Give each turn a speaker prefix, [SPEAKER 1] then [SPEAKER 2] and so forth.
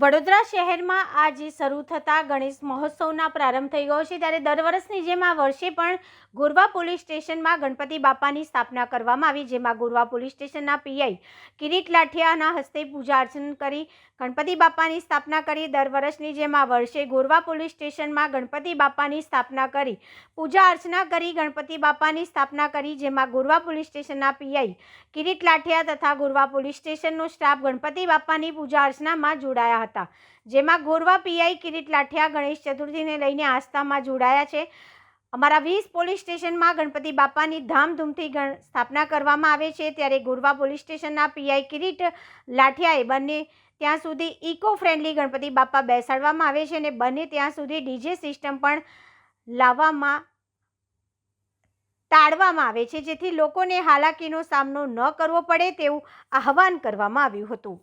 [SPEAKER 1] વડોદરા શહેરમાં આજે શરૂ થતા ગણેશ મહોત્સવના પ્રારંભ થઈ ગયો છે. ત્યારે દર વર્ષની જેમ આ વર્ષે પણ ગોરવા પોલીસ સ્ટેશનમાં ગણપતિ બાપાની સ્થાપના કરવામાં આવી, જેમાં ગોરવા પોલીસ સ્ટેશનના પીઆઈ કિરીટ લાઠિયાના હસ્તે પૂજા અર્ચન કરી ગણપતિ બાપાની સ્થાપના કરી. દર વર્ષની જેમ આ વર્ષે ગોરવા પોલીસ સ્ટેશનમાં ગણપતિ બાપાની સ્થાપના કરી પૂજા અર્ચના કરી, ગણપતિ બાપાની સ્થાપના કરી, જેમાં ગોરવા પોલીસ સ્ટેશનના પીઆઈ કિરીટ લાઠિયા તથા ગોરવા પોલીસ સ્ટેશનનો સ્ટાફ ગણપતિ બાપાની પૂજા અર્ચનામાં જોડાયા હતા. જેમાં ગોરવા પીઆઈ કિરીટ લાઠિયા, ગણેશ ચતુર્થીને લઈને આસ્થામાં જોડાયા છે. અમારા વીસ પોલીસ સ્ટેશનમાં ગણપતિ બાપાની ધામધૂમથી સ્થાપના કરવામાં આવે છે. ત્યારે ગોરવા પોલીસ સ્ટેશનના પીઆઈ કિરીટ લાઠિયાએ બંને ત્યાં સુધી ઇકો ફ્રેન્ડલી ગણપતિ બાપા બેસાડવામાં આવે છે અને બંને ત્યાં સુધી ડીજે સિસ્ટમ પણ લાવવામાં ટાળવામાં આવે છે. જેથી લોકોને હાલાકીનો સામનો ન કરવો પડે તેવું આહવાન કરવામાં આવ્યું હતું.